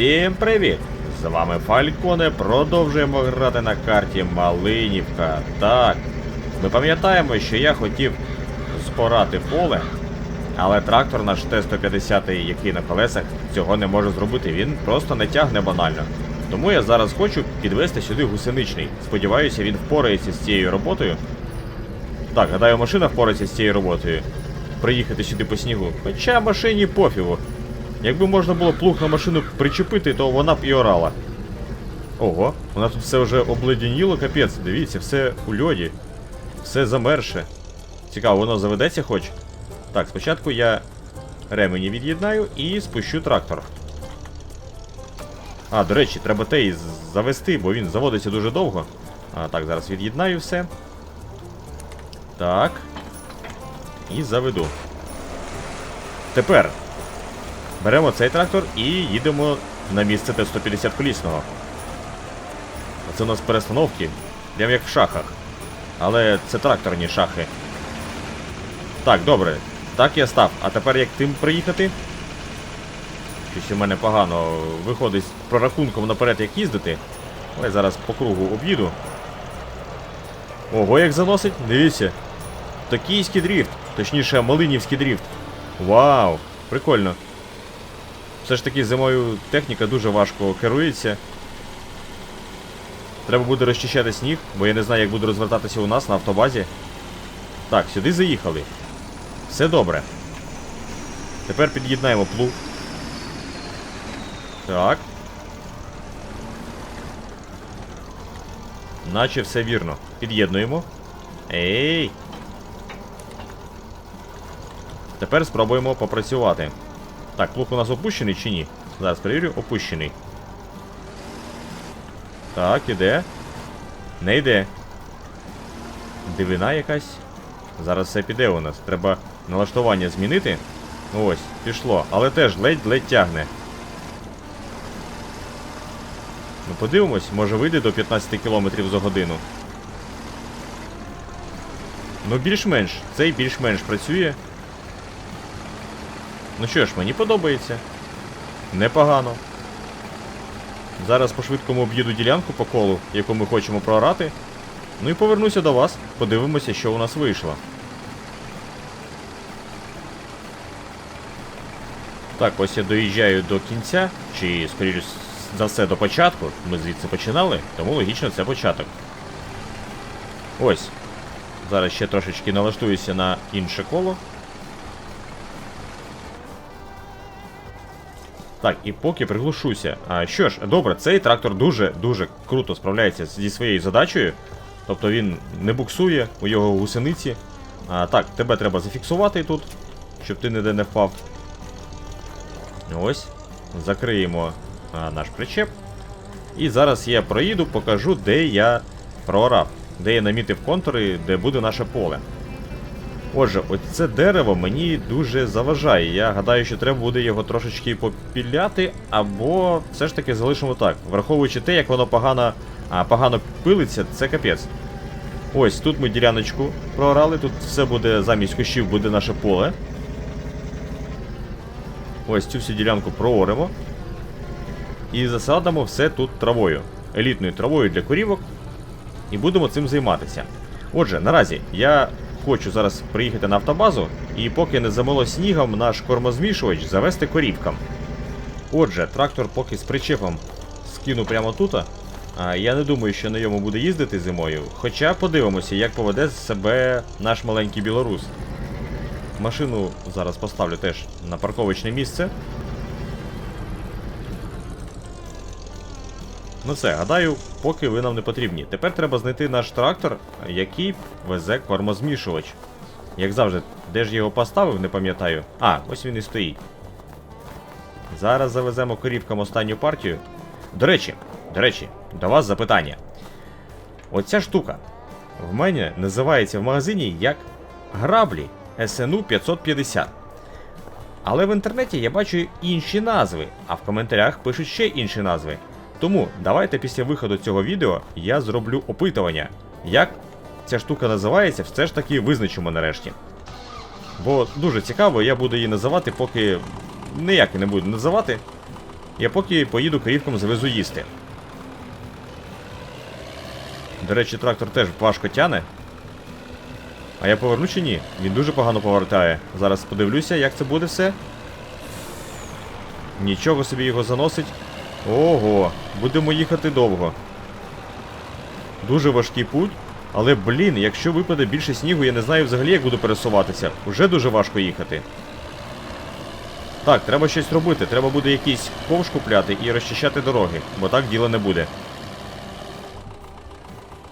Всім привіт! З вами Фальконе. Продовжуємо грати на карті Малинівка. Так, ми пам'ятаємо, що я хотів спорати поле, але трактор наш Т-150, який на колесах, цього не може зробити. Він просто не тягне банально. Тому я зараз хочу підвести сюди гусеничний. Сподіваюся, він впорається з цією роботою. Так, гадаю, машина впорається з цією роботою. Приїхати сюди по снігу. Хоча машині пофігу. Якби можна було плуг на машину причепити, то вона б і орала. Ого, у нас тут все вже обледеніло, капець, дивіться, все у льоді. Все замерше. Цікаво, воно заведеться хоч? Так, спочатку я ремені від'єднаю і спущу трактор. А, до речі, треба тей завести, бо він заводиться дуже довго. А, так, зараз від'єднаю все. Так. І заведу. Тепер беремо цей трактор і їдемо на місце Т-150 колісного. Це у нас перестановки, прям як в шахах. Але це тракторні шахи. Так, добре. Так я став. А тепер як тим приїхати? Щось у мене погано виходить з прорахунком наперед, як їздити. Але зараз по кругу об'їду. Ого, як заносить, дивіться. Токійський дріфт, точніше, Малинівський дріфт. Вау, прикольно. Все ж таки зимою техніка дуже важко керується. Треба буде розчищати сніг, бо я не знаю, як буде розвертатися у нас на автобазі. Так, сюди заїхали. Все добре. Тепер під'єднаємо плуг. Так. Наче все вірно. Під'єднуємо. Ей! Тепер спробуємо попрацювати. Так, плуг у нас опущений чи ні? Зараз перевірю, опущений. Так, іде. Не йде. Дивина якась. Зараз все піде у нас. Треба налаштування змінити. Ось, пішло. Але теж ледь-ледь тягне. Ну подивимось, може вийде до 15 км за годину. Ну, більш-менш. Цей більш-менш працює. Ну що ж, мені подобається. Непогано. Зараз по-швидкому об'їду ділянку по колу, яку ми хочемо проорати. Ну і повернуся до вас, подивимося, що у нас вийшло. Так, ось я доїжджаю до кінця, чи, скоріш за все, до початку. Ми звідси починали, тому логічно це початок. Ось. Зараз ще трошечки налаштуюся на інше коло. Так, і поки приглушуся. А що ж, добре, цей трактор дуже-дуже круто справляється зі своєю задачею. Тобто він не буксує у його гусениці. А, так, тебе треба зафіксувати тут, щоб ти ніде не впав. Ось. Закриємо а, наш причеп. І зараз я проїду, покажу, де я проорав, де я намітив контури, де буде наше поле. Отже, оце дерево мені дуже заважає. Я гадаю, що треба буде його трошечки попіляти, або все ж таки залишимо так. Враховуючи те, як воно погано, а, погано пилиться, це капець. Ось тут ми діляночку проорали, тут все буде замість кущів буде наше поле. Ось цю всю ділянку прооримо. І засадимо все тут травою. Елітною травою для корівок. І будемо цим займатися. Отже, наразі я хочу зараз приїхати на автобазу і поки не замило снігом наш кормозмішувач завести корівкам. Отже, трактор поки з причепом скину прямо тут. А я не думаю, що на ньому буде їздити зимою. Хоча подивимося, як поведе себе наш маленький білорус. Машину зараз поставлю теж на парковочне місце. Ну все, гадаю, поки ви нам не потрібні. Тепер треба знайти наш трактор, який везе кормозмішувач. Як завжди, де ж я його поставив, не пам'ятаю. А, ось він і стоїть. Зараз завеземо корівкам останню партію. До речі, до речі, до вас запитання. Оця штука в мене називається в магазині як граблі SNU 550. Але в інтернеті я бачу інші назви, а в коментарях пишуть ще інші назви. Тому давайте після виходу цього відео я зроблю опитування, як ця штука називається, все ж таки визначимо нарешті. Бо дуже цікаво, я буду її називати, поки ніяк не буду називати. Я поки поїду корівкам завезу їсти. До речі, трактор теж важко тяне. А я поверну чи ні? Він дуже погано повертає. Зараз подивлюся, як це буде все. Нічого собі його заносить. Ого, будемо їхати довго. Дуже важкий путь. Але, блін, якщо випаде більше снігу, я не знаю взагалі, як буду пересуватися. Уже дуже важко їхати. Так, треба щось робити. Треба буде якийсь ковш купляти і розчищати дороги, бо так діла не буде.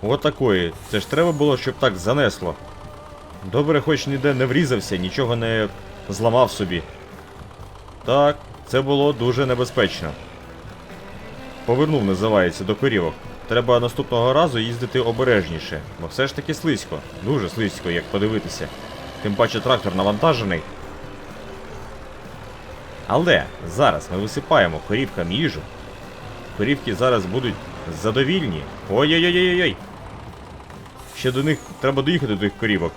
От такої. Це ж треба було, щоб так занесло. Добре, хоч ніде не врізався, нічого не зламав собі. Так, це було дуже небезпечно. Повернув, називається, до корівок. Треба наступного разу їздити обережніше, бо все ж таки слизько. Дуже слизько, як подивитися. Тим паче трактор навантажений. Але зараз ми висипаємо корівкам їжу. Корівки зараз будуть задовільні. Ой-ой-ой-ой-ой! Ще до них треба доїхати до тих корівок.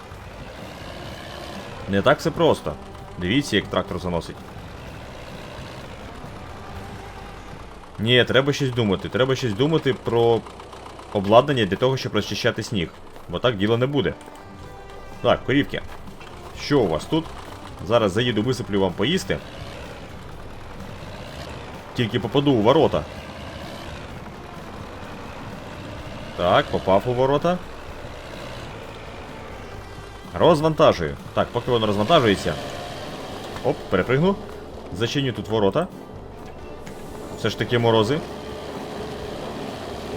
Не так все просто. Дивіться, як трактор заносить. Ні, треба щось думати. Треба щось думати про обладнання для того, щоб розчищати сніг. Бо так діло не буде. Так, корівки. Що у вас тут? Зараз заїду, висиплю вам поїсти. Тільки попаду у ворота. Так, попав у ворота. Розвантажую. Так, поки воно розвантажується. Оп, перепригну. Зачиню тут ворота. Все ж таки морози.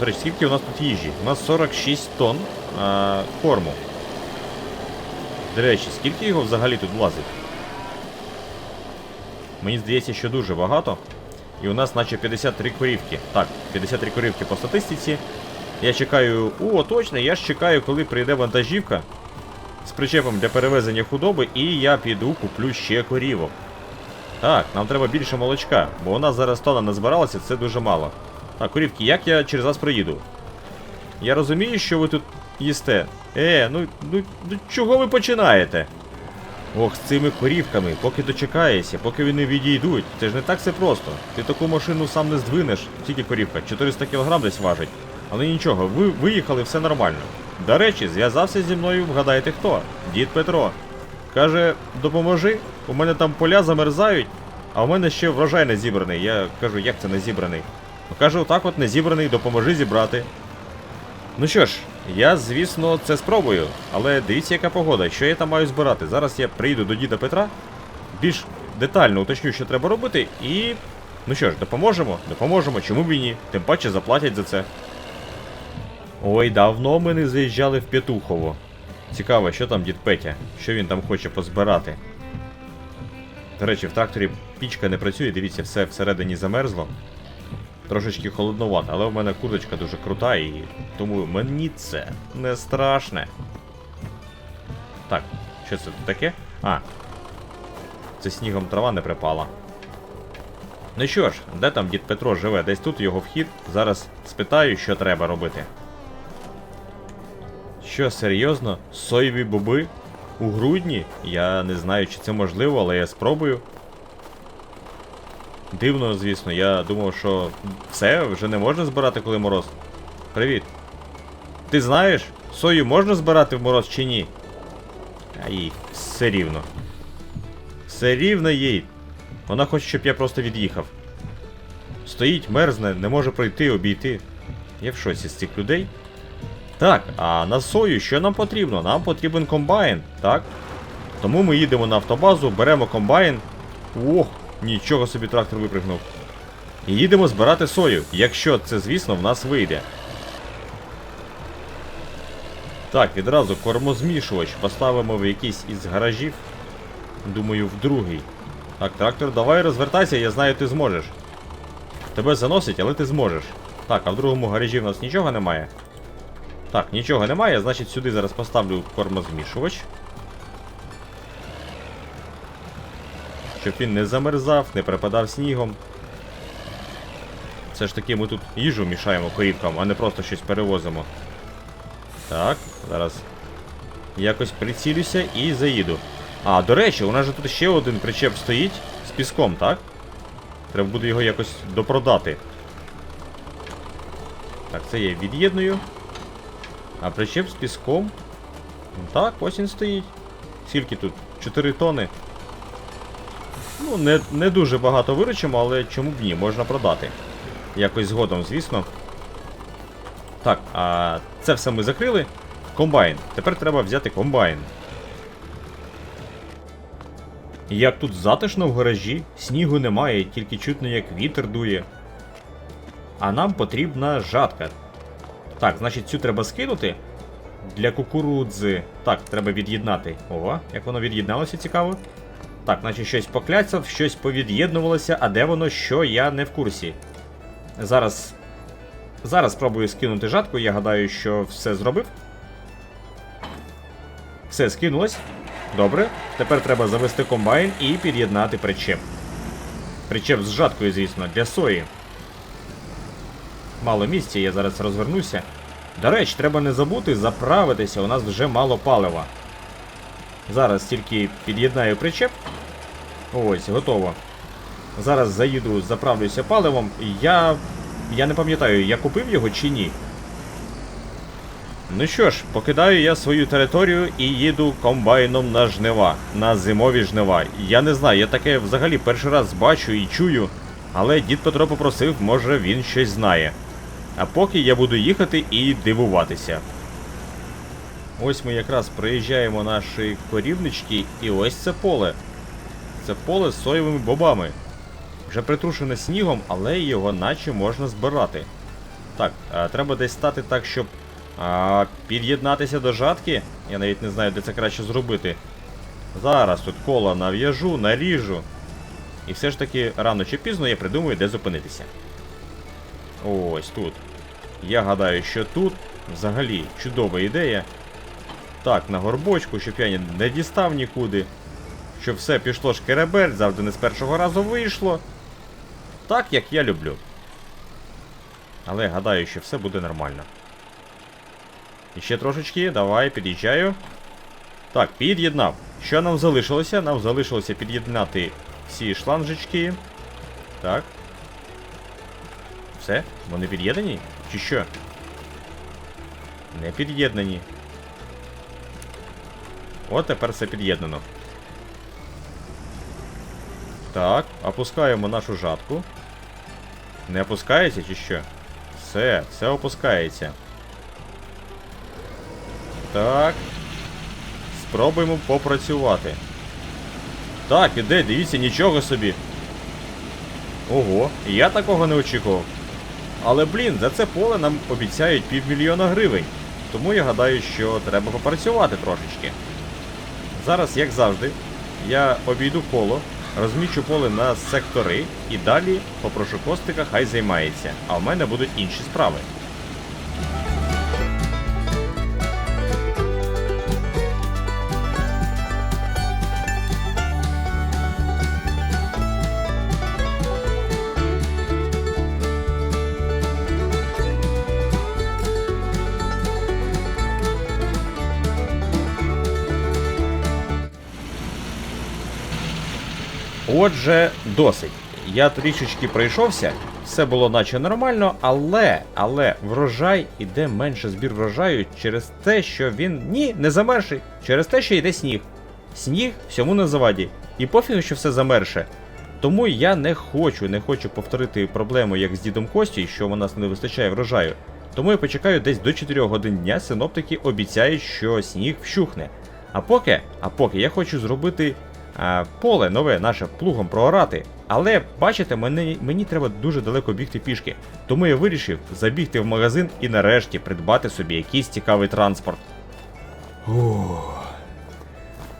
До речі, скільки у нас тут їжі? У нас 46 тонн а, корму. До речі, скільки його взагалі тут влазить? Мені здається, що дуже багато. І у нас наче 53 корівки. Так, 53 корівки по статистиці. Я чекаю. О, точно, я ж чекаю, коли прийде вантажівка з причепом для перевезення худоби, і я піду куплю ще корівок. Так, нам треба більше молочка, бо у нас зараз тона не збиралася, це дуже мало. Так, корівки, як я через вас приїду? Я розумію, що ви тут їсте. Е, ну, ну, ну чого ви починаєте? Ох, з цими корівками, поки дочекаєшся, поки вони відійдуть. Це ж не так все просто. Ти таку машину сам не здвинеш, тільки корівка, 400 кг десь важить. Але нічого, ви виїхали, все нормально. До речі, зв'язався зі мною, вгадайте хто? Дід Петро. Каже, допоможи, у мене там поля замерзають, а у мене ще врожай не зібраний. Я кажу, як це не зібраний? Каже, отак от не зібраний, допоможи зібрати. Ну що ж, я, звісно, це спробую, але дивіться, яка погода, що я там маю збирати. Зараз я приїду до діда Петра, більш детально уточню, що треба робити, і. Ну що ж, допоможемо? Допоможемо, чому б і ні? Тим паче заплатять за це. Ой, давно ми не заїжджали в Петухово. Цікаво, що там дід Петя, що він там хоче позбирати. До речі, в тракторі пічка не працює, дивіться, все всередині замерзло. Трошечки холодновато, але в мене курточка дуже крута і тому мені це не страшне. Так, що це тут таке? А. Це снігом трава не припала. Ну що ж, де там дід Петро живе? Десь тут його вхід. Зараз спитаю, що треба робити. Що, серйозно? Соєві боби? У грудні? Я не знаю, чи це можливо, але я спробую. Дивно, звісно, я думав, що все, вже не можна збирати, коли мороз. Привіт. Ти знаєш, сою можна збирати в мороз чи ні? А їй все рівно. Все рівно їй. Вона хоче, щоб я просто від'їхав. Стоїть, мерзне, не може пройти, обійти. Я в шоці з цих людей. Так, а на сою що нам потрібно? Нам потрібен комбайн, так? Тому ми їдемо на автобазу, беремо комбайн. Ох, нічого собі трактор випрыгнув. І їдемо збирати сою, якщо це, звісно, в нас вийде. Так, відразу кормозмішувач поставимо в якийсь із гаражів. Думаю, в другий. Так, трактор, давай розвертайся, я знаю, ти зможеш. Тебе заносить, але ти зможеш. Так, а в другому гаражі в нас нічого немає. Так, нічого немає, значить сюди зараз поставлю кормозмішувач. Щоб він не замерзав, не припадав снігом. Все ж таки ми тут їжу мішаємо корівкам, а не просто щось перевозимо. Так, зараз якось прицілюся і заїду. А, до речі, у нас же тут ще один причеп стоїть з піском, так? Треба буде його якось допродати. Так, це я від'єдную. А причеп з піском. Ну Так, ось він стоїть. Скільки тут? 4 тони. Ну, не, не дуже багато виручимо, але чому б ні, можна продати. Якось згодом, звісно. Так, а це все ми закрили. Комбайн. Тепер треба взяти комбайн. Як тут затишно в гаражі, снігу немає, тільки чутно, як вітер дує. А нам потрібна жатка. Так, значить, цю треба скинути. Для кукурудзи. Так, треба від'єднати. Ого, як воно від'єдналося, цікаво. Так, значить щось покляцав, щось повід'єднувалося, а де воно, що я не в курсі. Зараз. Зараз спробую скинути жатку, я гадаю, що все зробив. Все, скинулось. Добре. Тепер треба завести комбайн і під'єднати причеп. Причеп з жаткою, звісно, для сої. Мало місця, я зараз розвернуся. До речі, треба не забути заправитися, у нас вже мало палива. Зараз тільки під'єднаю причеп. Ось, готово. Зараз заїду, заправлюся паливом. Я. Я не пам'ятаю, я купив його чи ні. Ну що ж, покидаю я свою територію і їду комбайном на жнива, на зимові жнива. Я не знаю, я таке взагалі перший раз бачу і чую, але дід Петро попросив, може він щось знає. А поки я буду їхати і дивуватися. Ось ми якраз проїжджаємо наші корівнички, і ось це поле. Це поле з соєвими бобами. Вже притрушене снігом, але його наче можна збирати. Так, а, треба десь стати так, щоб а, під'єднатися до жатки. Я навіть не знаю, де це краще зробити. Зараз тут коло нав'яжу, наріжу. І все ж таки рано чи пізно я придумаю, де зупинитися. Ось тут. Я гадаю, що тут взагалі чудова ідея. Так, на горбочку, щоб я не дістав нікуди. Щоб все пішло шкеребель, завжди не з першого разу вийшло. Так, як я люблю. Але гадаю, що все буде нормально. І ще трошечки, давай, під'їжджаю. Так, під'єднав. Що нам залишилося? Нам залишилося під'єднати всі шланжечки. Так. Все? Вони під'єднані? Чи що? Не під'єднані. От тепер все під'єднано. Так, опускаємо нашу жатку. Не опускається чи що? Все, все опускається. Так. Спробуємо попрацювати. Так, іде, дивіться, нічого собі. Ого, я такого не очікував. Але блін, за це поле нам обіцяють півмільйона гривень. Тому я гадаю, що треба попрацювати трошечки. Зараз, як завжди, я обійду коло, розмічу поле на сектори і далі попрошу Костика, хай займається. А в мене будуть інші справи. Отже, досить. Я трішечки пройшовся, все було наче нормально, але, але врожай іде менше збір врожаю через те, що він ні, не замерший, через те, що йде сніг. Сніг всьому на заваді. І пофігу, що все замерше. Тому я не хочу, не хочу повторити проблему, як з дідом Костю, що у нас не вистачає врожаю. Тому я почекаю десь до 4 годин дня, синоптики обіцяють, що сніг вщухне. А поки, а поки я хочу зробити поле нове наше плугом проорати. Але бачите, мені, мені треба дуже далеко бігти пішки. Тому я вирішив забігти в магазин і нарешті придбати собі якийсь цікавий транспорт. Ух.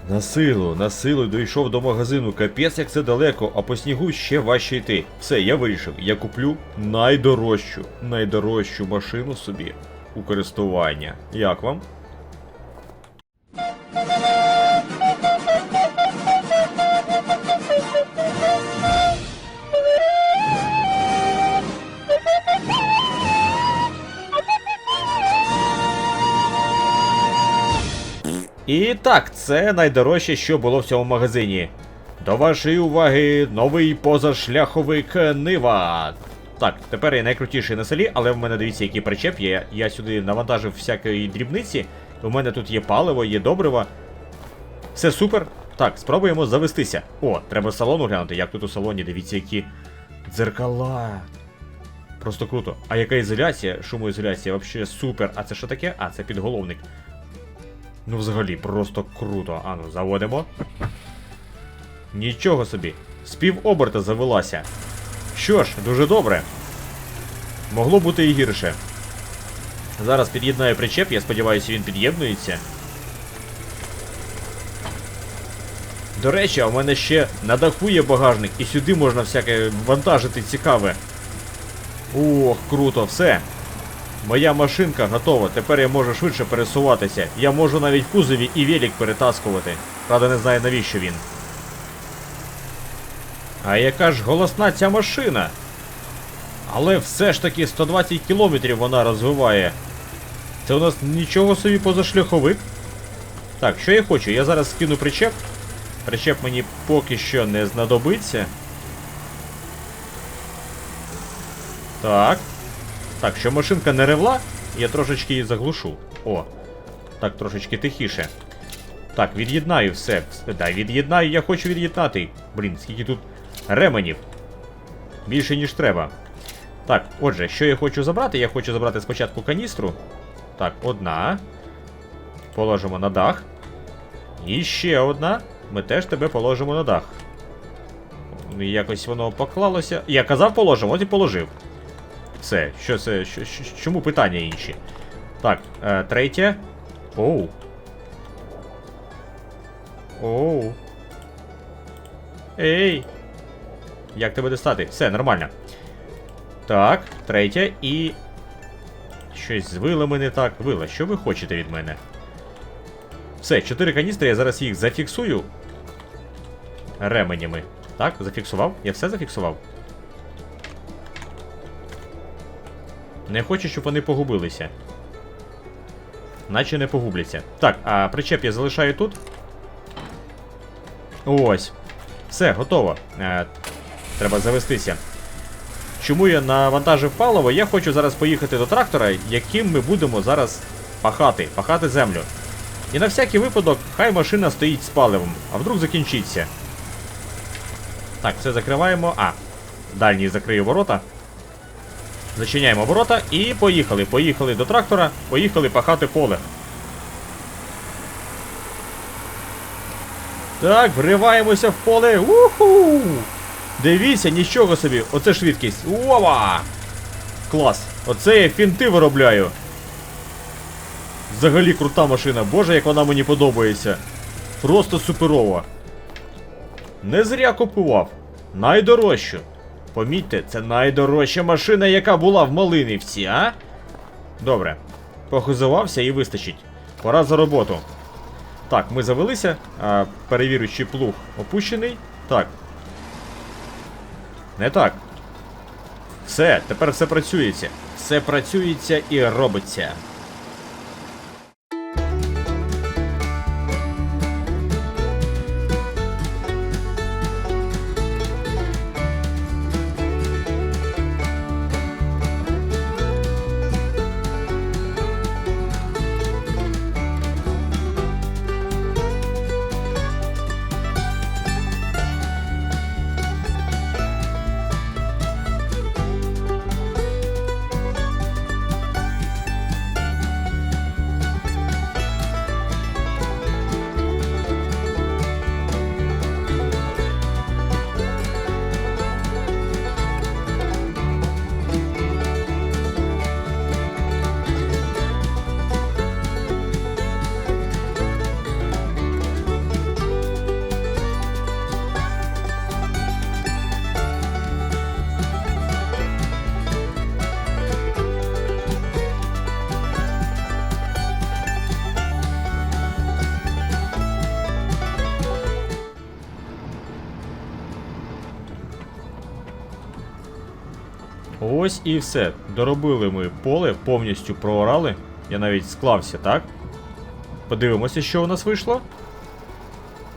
На силу, на силу дійшов до магазину. Капець, як це далеко, а по снігу ще важче йти. Все, я вирішив, я куплю найдорожчу, найдорожчу машину собі у користування. Як вам? І так, це найдорожче, що було в цьому магазині. До вашої уваги новий позашляховик Нива. Так, тепер я найкрутіший на селі, але в мене дивіться, який причеп є. Я сюди навантажив всякої дрібниці. У мене тут є паливо, є добриво. Все супер. Так, спробуємо завестися. О, треба салон оглянути. Як тут у салоні, дивіться, які дзеркала. Просто круто. А яка ізоляція? Шумоізоляція, взагалі супер. А це що таке? А, це підголовник. Ну, взагалі, просто круто. Ану, заводимо. Нічого собі. З півоберта завелася. Що ж, дуже добре. Могло бути і гірше. Зараз під'єднаю причеп, я сподіваюся, він під'єднується. До речі, а в мене ще на даху є багажник, і сюди можна всяке вантажити цікаве. Ох, круто, все. Моя машинка готова. Тепер я можу швидше пересуватися. Я можу навіть кузові і велик перетаскувати. Правда, не знаю навіщо він. А яка ж голосна ця машина? Але все ж таки 120 кілометрів вона розвиває. Це у нас нічого собі позашляховик. Так, що я хочу? Я зараз скину причеп. Причеп мені поки що не знадобиться. Так. Так, що машинка не ревла, я трошечки її заглушу. О. Так, трошечки тихіше. Так, від'єднаю все. Да, від'єднаю, я хочу від'єднати. Блін, скільки тут ременів. Більше, ніж треба. Так, отже, що я хочу забрати? Я хочу забрати спочатку каністру. Так, одна. Положимо на дах. І ще одна. Ми теж тебе положимо на дах. Якось воно поклалося. Я казав положимо, от і положив. Все, що це? Що, що, чому питання інші? Так, е, третє. Оу. Оу. Ей. Як тебе достати? Все, нормально. Так, третє і. Щось з вилами не так. Вила, що ви хочете від мене? Все, чотири каністри, я зараз їх зафіксую. Ременями. Так, зафіксував? Я все зафіксував. Не хочу, щоб вони погубилися. Наче не погубляться. Так, а причеп я залишаю тут. Ось. Все, готово. Е, треба завестися. Чому я навантажив паливо? Я хочу зараз поїхати до трактора, яким ми будемо зараз пахати, пахати землю. І на всякий випадок, хай машина стоїть з паливом, а вдруг закінчиться. Так, все закриваємо. А, дальній закрию ворота. Зачиняємо ворота і поїхали. Поїхали до трактора, поїхали пахати поле. Так, вриваємося в поле. Уху! Дивіться, нічого собі. Оце швидкість. Ова! Клас. Оце я фінти виробляю. Взагалі крута машина. Боже, як вона мені подобається. Просто суперова. Не зря купував. Найдорожчу. Помітьте, це найдорожча машина, яка була в Малинівці, а? Добре. Похизувався і вистачить. Пора за роботу. Так, ми завелися. А, перевірюючий плуг опущений. Так. Не так. Все, тепер все працюється. Все працюється і робиться. Ось і все. Доробили ми поле, повністю проорали. Я навіть склався, так? Подивимося, що у нас вийшло.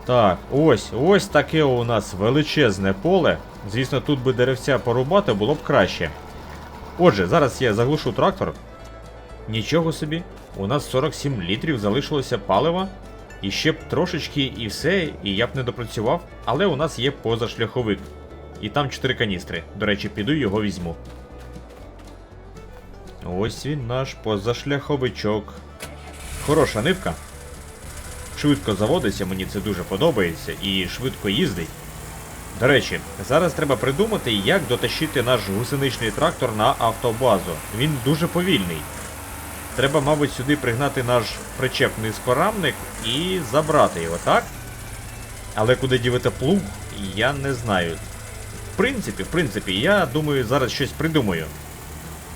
Так, ось, ось таке у нас величезне поле. Звісно, тут би деревця порубати було б краще. Отже, зараз я заглушу трактор. Нічого собі, у нас 47 літрів залишилося палива. І ще б трошечки і все, і я б не допрацював, але у нас є позашляховик. І там 4 каністри. До речі, піду його візьму. Ось він наш позашляховичок. Хороша нивка. Швидко заводиться, мені це дуже подобається, і швидко їздить. До речі, зараз треба придумати, як дотащити наш гусеничний трактор на автобазу. Він дуже повільний. Треба, мабуть, сюди пригнати наш причепний спорамник і забрати його, так? Але куди дівати плуг, я не знаю. В принципі, в принципі, я думаю, зараз щось придумаю.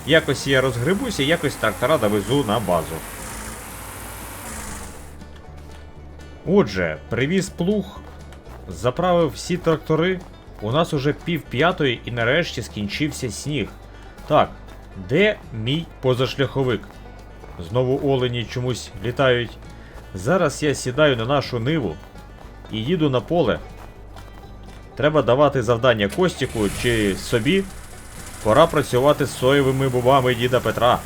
Якось я розгребуся, якось трактора довезу на базу. Отже, привіз плуг, заправив всі трактори. У нас уже пів п'ятої і нарешті скінчився сніг. Так, де мій позашляховик? Знову олені чомусь літають. Зараз я сідаю на нашу ниву і їду на поле. Треба давати завдання Костіку чи собі. Пора працювати з соєвими бубами діда Петра.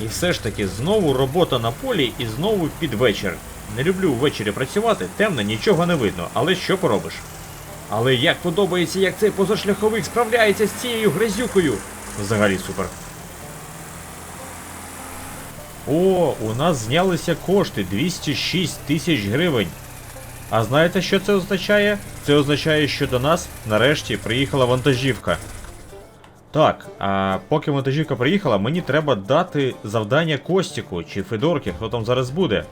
І все ж таки знову робота на полі і знову під вечір. Не люблю ввечері працювати, темно, нічого не видно, але що поробиш? Але як подобається, як цей позашляховик справляється з цією грязюкою. Взагалі супер. О, у нас знялися кошти 206 тисяч гривень. А знаєте, що це означає? Це означає, що до нас нарешті приїхала вантажівка. Так, а поки вантажівка приїхала, мені треба дати завдання Костіку чи Федорки, хто там зараз буде.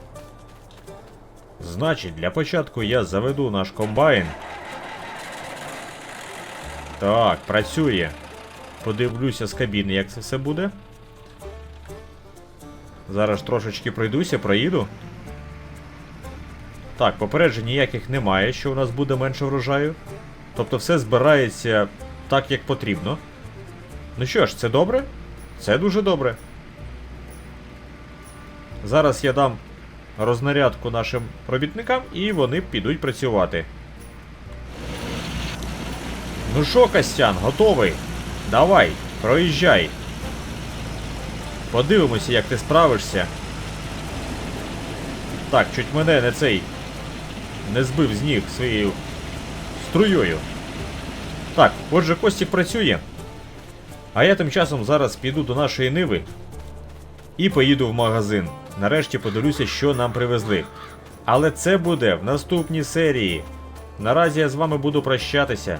Значить, для початку я заведу наш комбайн. Так, працює. Подивлюся з кабіни, як це все буде. Зараз трошечки пройдуся, проїду. Так, попереджень ніяких немає, що у нас буде менше врожаю. Тобто все збирається так, як потрібно. Ну що ж, це добре? Це дуже добре. Зараз я дам рознарядку нашим робітникам і вони підуть працювати. Ну що, Костян, готовий? Давай, проїжджай. Подивимося, як ти справишся. Так, чуть мене не цей. Не збив з ніг своєю струєю. Так, отже, Костік працює. А я тим часом зараз піду до нашої ниви і поїду в магазин. Нарешті подивлюся, що нам привезли. Але це буде в наступній серії. Наразі я з вами буду прощатися.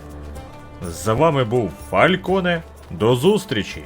З вами був Фальконе. До зустрічі!